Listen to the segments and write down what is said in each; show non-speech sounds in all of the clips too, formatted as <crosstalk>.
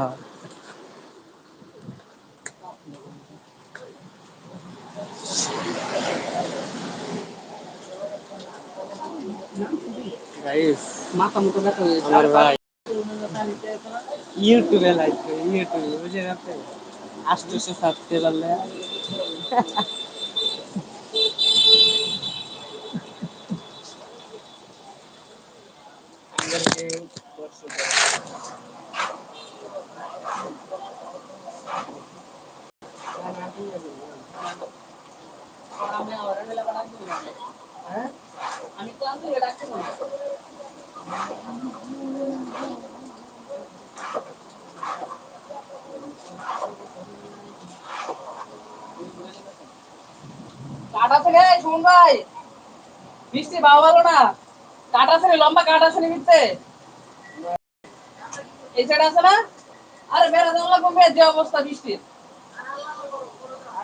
হ্যাঁ মাথা মতো ব্যথা হয়ে আমার ভাই। ইউটিউবে লাইক করে ইউটিউবে বুঝে গেছে আষ্টশো সাবস্ক্রাইবার আমি তো আমি ডাকতে কাটা থেকে শুন ভাই। বৃষ্টি ভালো ভালো না। কাটা লম্বা কাটা নিমিত্তে এই সাইড আছে না? আরে বেড়া দেওয়া লাগবে যে অবস্থা বৃষ্টির।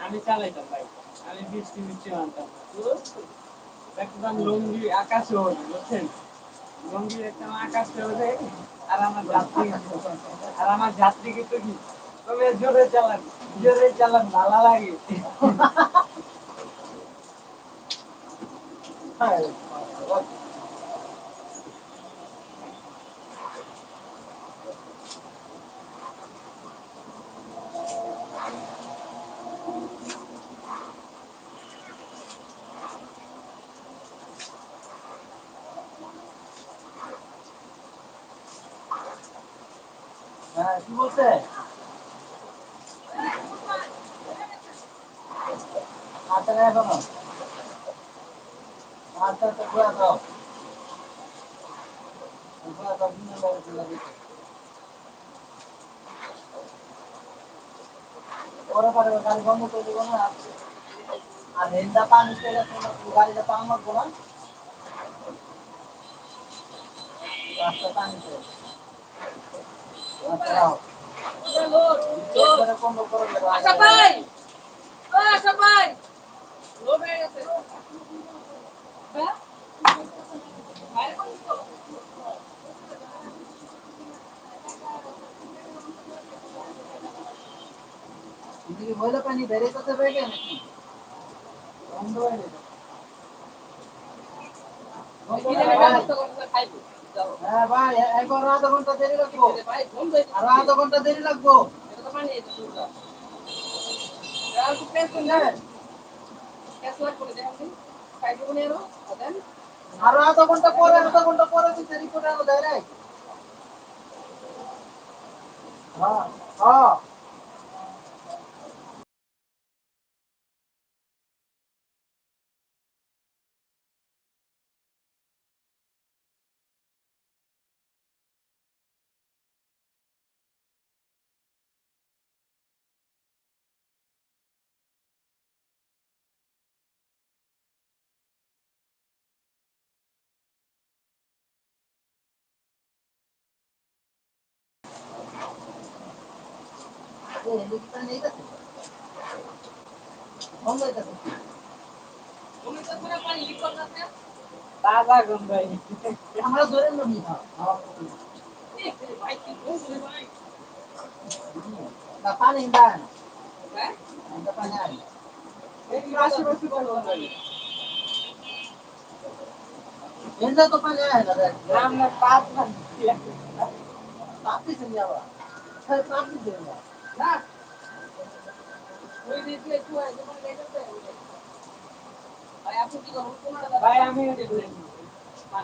আমি চালাইতাম ভাই। আমি বৃষ্টি বৃষ্টি মানতাম একদম লঙ্গি আকাশে ওঠে বুঝছেন? লঙ্গি একদম আকাশে ওঠে আর আমার যাত্রী আর আমার যাত্রী কিন্তু তবে জোরে চালান জোরে চালান ভালো লাগে। হ্যাঁ কি বলছে? আচ্ছা না। এখনও আচ্ছা আচ্ছা ঘোরা দাও গাড়ি বন্ধ করে দেবো না? আর হেন্দা পানি গাড়িটা পান মারবো না রাস্তা পানি ময়লা পানি বেড়ে যেতে পারবে নাকি বন্ধ হয়ে গেছে হ্যাঁ ভাই, একবার আধা ঘণ্টা দেরি লাগবো। আর আধা ঘণ্টা দেরি লাগবো। আর আর আধা ঘণ্টা পরে, আধা ঘণ্টা পরে দিতে রিপোর্ট আনো ডাইরেক্ট হ্যাঁ হ্যাঁ। তুমি তো পুরো পানি লিক করতেছে তাজা গন্ধ আমরা ধরে নবি এই ভাই কি বলছিস ভাই না পানি দান হ্যাঁ আমরা পানি আনি আশেপাশে তো গন্ধ এনজা তো পানি আয় না রে আমরা পাঁচ না একটু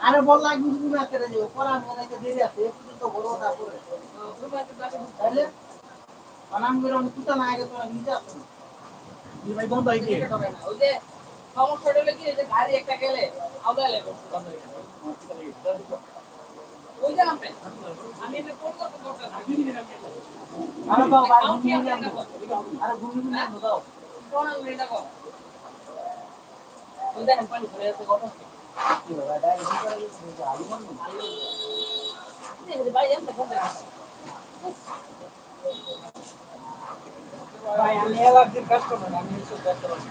আরে বললা গুজু না করে দিও পরে আমি এনাকে দেরি আছে একটু তো বড় তারপরে তাহলে অনাম করে আমি কুতা না আগে তো নিজে আসো ভাই বন্ধ হয়ে গিয়ে। ওই যে সমস্যাটা হলো কি যে গাড়ি একটা গেলে আলাদা লেগে ভাই আমি অ্যালার্জির কাস্টমার আমি এসব দেখতে পাচ্ছি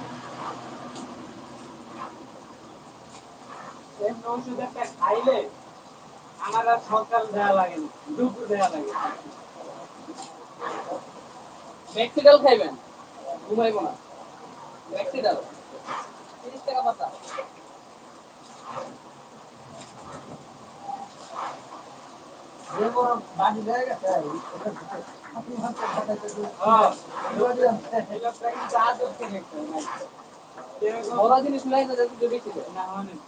এই ওষুধ খাইলে আমার আর সকাল দেওয়া লাগে না দুপুর দেওয়া লাগে। মেক্সিকাল খাইবেন ঘুমাইবো না। মেক্সিকাল তিরিশ টাকা পাতা। বাড়ি হয়ে গেছে আপনি ভাবতে খাটাইতে এটা প্র্যাকটিস আদর থেকে একটা বড় জিনিস লাই না যদি বেশি না নেই।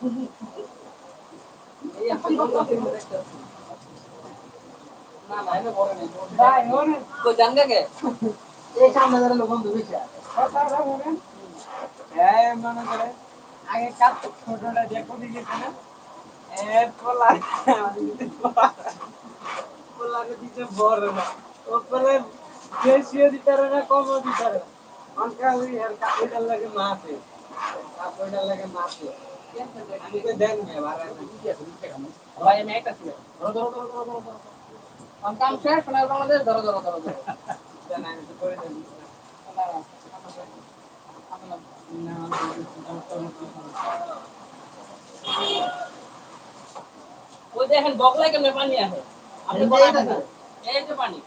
মনে আগে কাজ ছোটটা কোথায় গেছে না এর পোলা দিতে না ও পোলা বেশিও দিতে না কমও দিতে না কাপড়টার লাগে মাছে কাপড়টার লাগে মাছে ওই দেখেন বকলাই কেমনে পানি আছে এই যে পানি।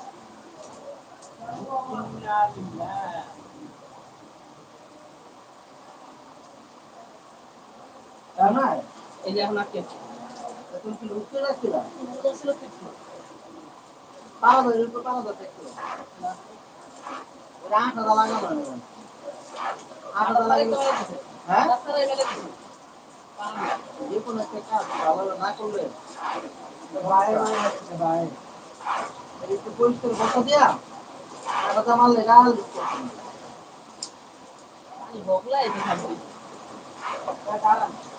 তাই না এই যে এখন আটকে আছে। তুমি কি লাগানো না আঠাটা লাগানো তো হয়ে গেছে। রাস্তায় মেলে দিছে। পানি না। যে কোনো একটা কাজ, ভালো না করলে ভাই ভাই একটু পরিষ্কার বসা দিয়া আঠাটা মারলে গাল দিচ্ছে পানি বকলাই এসে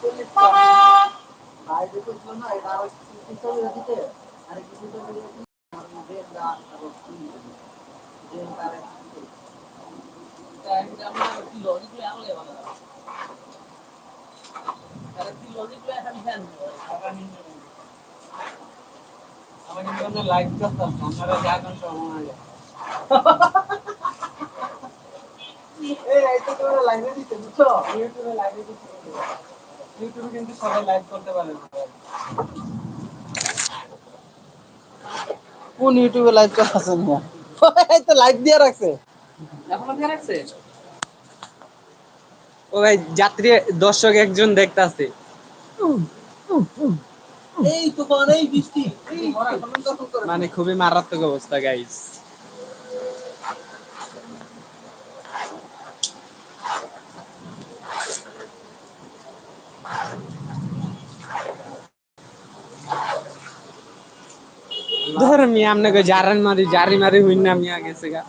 চল্লিশ টাকা। আর যে করতাম <laughs> আপনারা জানেন তো মনে হয় এই রাইতে তোমরা লাইনে দিতে বুঝছ ইউটিউবে ইউটিউবে কিন্তু সবাই লাইভ করতে পারে না। কোন ইউটিউবে লাইভ করতেছে না এই তো লাইভ দিয়ে রাখছে। এখনও ধ্যান রাখছে? ও ভাই যাত্রী দর্শক একজন দেখতাছে। এই তো বৃষ্টি করে মানে খুবই মারাত্মক অবস্থা গাইস ধর মিয়া আপনাকে জারান মারি জারি মারি হইন না মিয়া গেছে গা।